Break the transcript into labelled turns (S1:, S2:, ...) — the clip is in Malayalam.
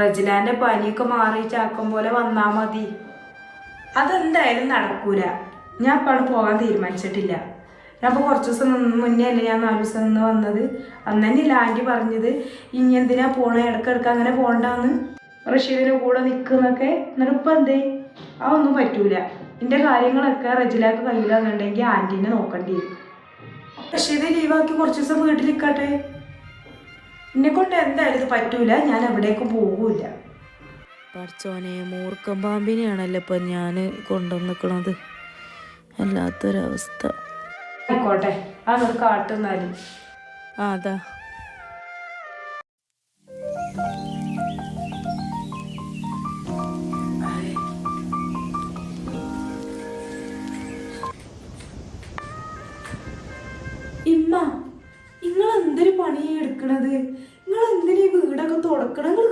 S1: റജിലാന്റെ പനിയൊക്കെ മാറി ചാക്കം പോലെ വന്നാ മതി. അതെന്തായാലും നടക്കൂല. ഞാൻ ഇപ്പോൾ പോകാൻ തീരുമാനിച്ചിട്ടില്ല. ഞാൻ ഇപ്പോൾ കുറച്ച് ദിവസം മുന്നേ അല്ലേ ഞാൻ നാല് ദിവസം നിന്ന് വന്നത്? അന്ന് തന്നെ ആന്റി പറഞ്ഞത് ഇനി എന്തിനാ പോണേ? ഇടയ്ക്കിടയ്ക്ക് അങ്ങനെ പോണ്ടാന്ന്. റഷീദിന്റെ കൂടെ നിൽക്കുന്നൊക്കെ എന്നിട്ട് ഇപ്പം എന്തേ? അതൊന്നും പറ്റൂല. എന്റെ കാര്യങ്ങളൊക്കെ റജിലാക്ക് കയ്യിലാന്നുണ്ടെങ്കിൽ ആന്റീനെ നോക്കേണ്ടി വരും. റഷീദ് ലീവാക്കി കുറച്ച് ദിവസം വീട്ടിൽ നിൽക്കട്ടെ എന്നെ കൊണ്ട് എന്തായാലും ഇത് പറ്റൂല. ഞാൻ എവിടേക്കും പോകൂല
S2: പഠിച്ചോനെ മൂർക്കം പാമ്പിനെയാണല്ലോ ഇപ്പം ഞാൻ കൊണ്ടുവന്നിക്കണത്. അല്ലാത്തൊരവസ്ഥ.
S1: ആയിക്കോട്ടെ. അതൊരു കാട്ടുന്നാലും.
S2: ആ അതാ. എടുക്കണത് നിങ്ങൾ എന്തിനാ ഈ വീടൊക്കെ തുടക്കണം നിങ്ങൾ